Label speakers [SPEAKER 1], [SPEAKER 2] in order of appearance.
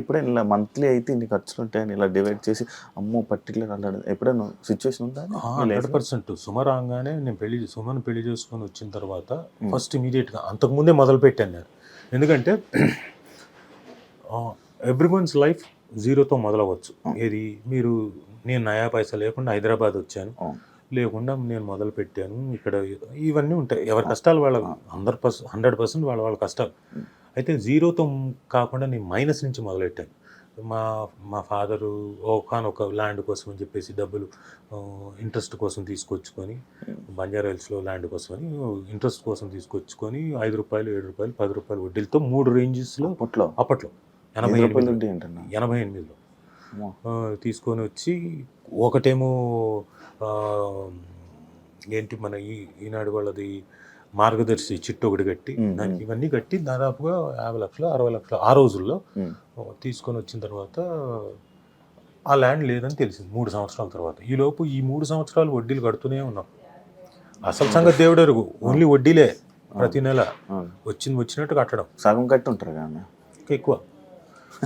[SPEAKER 1] ఎప్పుడైనా ఇలా మంత్లీ అయితే ఇన్ని ఖర్చులు ఉంటాయని ఇలా డివైడ్ చేసి అమ్మో పర్టికులర్ అలా ఎప్పుడైనా సిచ్యువేషన్ ఉందా
[SPEAKER 2] హండ్రెడ్? పర్సెంట్. సుమ రాగానే నేను పెళ్ళి సుమను పెళ్ళి చేసుకొని వచ్చిన తర్వాత ఫస్ట్ ఇమీడియట్గా అంతకుముందే మొదలు పెట్టాను నేను. ఎందుకంటే ఎవ్రీ వన్స్ లైఫ్ జీరోతో మొదలవచ్చు. ఏది? మీరు నేను నయా పైసా లేకుండా హైదరాబాద్ వచ్చాను. లేకుండా నేను మొదలు పెట్టాను ఇక్కడ ఇవన్నీ ఉంటాయి. ఎవరి కష్టాలు వాళ్ళ అందరు పర్సెంట్ హండ్రెడ్ పర్సెంట్ వాళ్ళ వాళ్ళ కష్టాలు. అయితే జీరోతో కాకుండా నేను మైనస్ నుంచి మొదలెట్టాను. మా మా ఫాదరు ఒకనొక ల్యాండ్ కోసం అని చెప్పేసి డబ్బులు ఇంట్రెస్ట్ కోసం తీసుకొచ్చుకొని బంజారా హిల్స్లో ల్యాండ్ కోసం అని ఇంట్రెస్ట్ కోసం తీసుకొచ్చుకొని ఐదు రూపాయలు ఏడు రూపాయలు పది రూపాయలు వడ్డీలతో మూడు రేంజెస్లో
[SPEAKER 1] అప్పట్లో?
[SPEAKER 2] అప్పట్లో. ఎనభై
[SPEAKER 1] రూపాయలు
[SPEAKER 2] ఎనిమిది
[SPEAKER 1] ఏంటన్నా?
[SPEAKER 2] ఎనభై ఎనిమిదిలో. తీసుకొని వచ్చి ఒకటేమో ఏంటి మన ఈ ఈనాడు వాళ్ళది మార్గదర్శి చిట్టు ఒకటి కట్టి. దానికి ఇవన్నీ కట్టి దాదాపుగా యాభై లక్షలు అరవై లక్షలు ఆ రోజుల్లో. తీసుకొని వచ్చిన తర్వాత ఆ ల్యాండ్ లేదని తెలిసింది మూడు సంవత్సరాల తర్వాత. ఈ లోపు ఈ మూడు సంవత్సరాలు వడ్డీలు కడుతూనే ఉన్నాం. అసలు సంగతి దేవుడు ఎరుగు ఓన్లీ వడ్డీలే ప్రతి నెల. వచ్చింది వచ్చినట్టు కట్టడం.
[SPEAKER 1] సగం కట్టి ఉంటారు కానీ
[SPEAKER 2] ఎక్కువ.